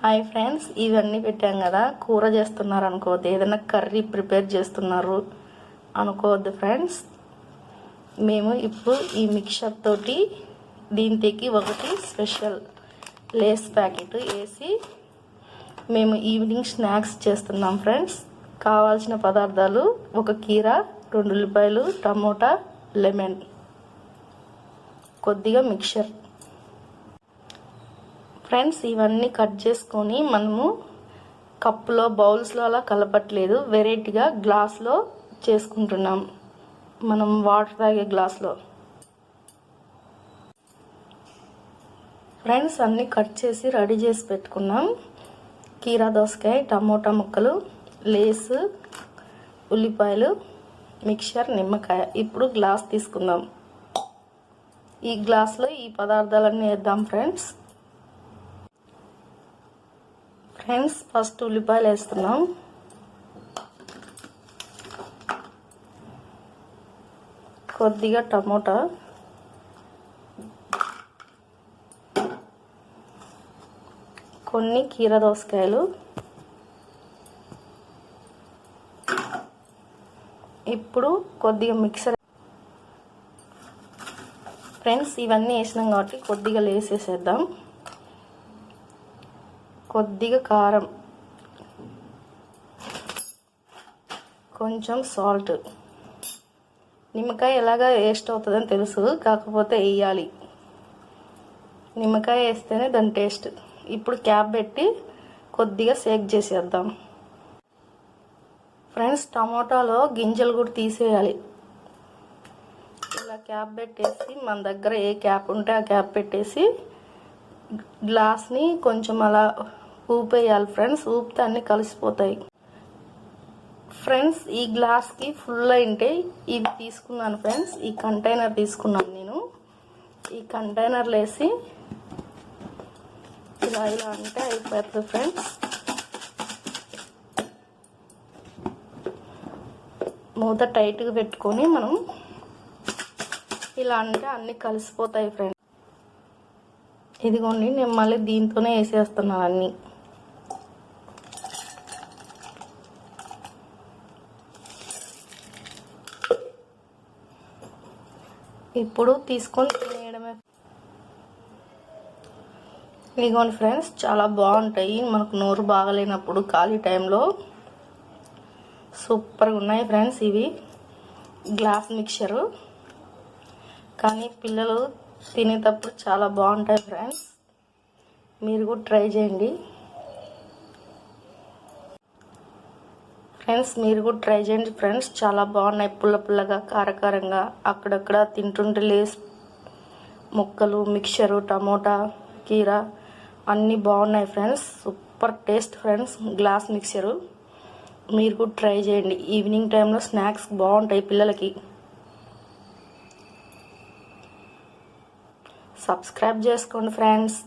Hi friends ఇవన్నీ పెట్టాం కదా. కూర చేస్తున్నారు అనుకోవద్దు ఏదైనా కర్రీ ప్రిపేర్ చేస్తున్నారు అనుకోవద్దు ఫ్రెండ్స్. మేము ఇప్పుడు ఈ మిక్సర్ తోటి దీంట్లోకి ఒకటి స్పెషల్ లేస్ ప్యాకెట్ వేసి మేము ఈవినింగ్ స్నాక్స్ చేస్తున్నాం ఫ్రెండ్స్. కావాల్సిన పదార్థాలు ఒక కీర రెండు ఉల్లిపాయలు టమోటా లెమన్. కొద్దిగా మిక్చర్. ఫ్రెండ్స్ ఇవన్నీ కట్ చేసుకొని మనము కప్పులో బౌల్స్లో అలా కలపట్లేదు. వెరైటీగా గ్లాస్లో చేసుకుంటున్నాం. మనం వాటర్ తాగే గ్లాస్లో. ఫ్రెండ్స్ అన్నీ కట్ చేసి రెడీ చేసి పెట్టుకున్నాం. కీరా దోసకాయ టమోటా ముక్కలు లేసు ఉల్లిపాయలు మిక్చర్ నిమ్మకాయ. ఇప్పుడు గ్లాస్ తీసుకుందాం. ఈ గ్లాస్లో ఈ పదార్థాలన్నీ వేద్దాం ఫ్రెండ్స్. ఫ్రెండ్స్ ఫస్ట్ ఉల్లిపాయలు వేస్తున్నాం. కొద్దిగా టమోటా. కొన్ని కీర దోసకాయలు. ఇప్పుడు కొద్దిగా మిక్సర్. ఫ్రెండ్స్ ఇవన్నీ వేసినాం కాబట్టి కొద్దిగా లేసేసేద్దాం. కొద్దిగా కారం. కొంచెం సాల్ట్. నిమ్మకాయ ఎలాగా వేస్ట్ అవుతుందని తెలుసు కాకపోతే వేయాలి. నిమ్మకాయ వేస్తేనే దాని టేస్ట్. ఇప్పుడు క్యాప్ పెట్టి కొద్దిగా సేక్ చేసేద్దాం. ఫ్రెండ్స్ టమాటాలో గింజలు కూడా తీసేయాలి. ఇలా క్యాప్ పెట్టేసి మన దగ్గర ఏ క్యాప్ ఉంటే ఆ క్యాప్ పెట్టేసి గ్లాస్ని కొంచెం అలా ఊపేయాలి ఫ్రెండ్స్. ఊపితే అన్నీ కలిసిపోతాయి. ఫ్రెండ్స్ ఈ గ్లాస్కి ఫుల్ అయింటే ఇది తీసుకున్నాను ఫ్రెండ్స్. ఈ కంటైనర్ తీసుకున్నాను నేను. ఈ కంటైనర్లు వేసి ఇలా ఇలా అంటే అయిపోతుంది ఫ్రెండ్స్. మూత టైట్గా పెట్టుకొని మనం ఇలా అంటే అన్నీ కలిసిపోతాయి ఫ్రెండ్స్. ఇదిగోండి నేను మళ్ళీ దీంతోనే వేసేస్తున్నాను అన్నీ. ఇప్పుడు తీసుకొని తినేయడమే. ఇదిగోండి ఫ్రెండ్స్ చాలా బాగుంటాయి. మనకు నోరు బాగలేనప్పుడు ఖాళీ టైంలో సూపర్గా ఉన్నాయి ఫ్రెండ్స్ ఇవి. Glass mixture. కానీ పిల్లలు తినేటప్పుడు చాలా బాగుంటాయి ఫ్రెండ్స్. మీరు కూడా ట్రై చేయండి. ఫ్రెండ్స్ మీరు కూడా ట్రై చేయండి ఫ్రెండ్స్. చాలా బాగున్నాయి పుల్ల పుల్లగా కారకారంగా. అక్కడక్కడ తింటుంటే లేస్ ముక్కలు మిక్చరు టమోటా కీర అన్నీ బాగున్నాయి friends. Super taste friends glass mixture. మీరు కూడా ట్రై చేయండి. ఈవినింగ్ టైంలో స్నాక్స్ బాగుంటాయి పిల్లలకి. సబ్స్క్రైబ్ చేసుకోండి ఫ్రెండ్స్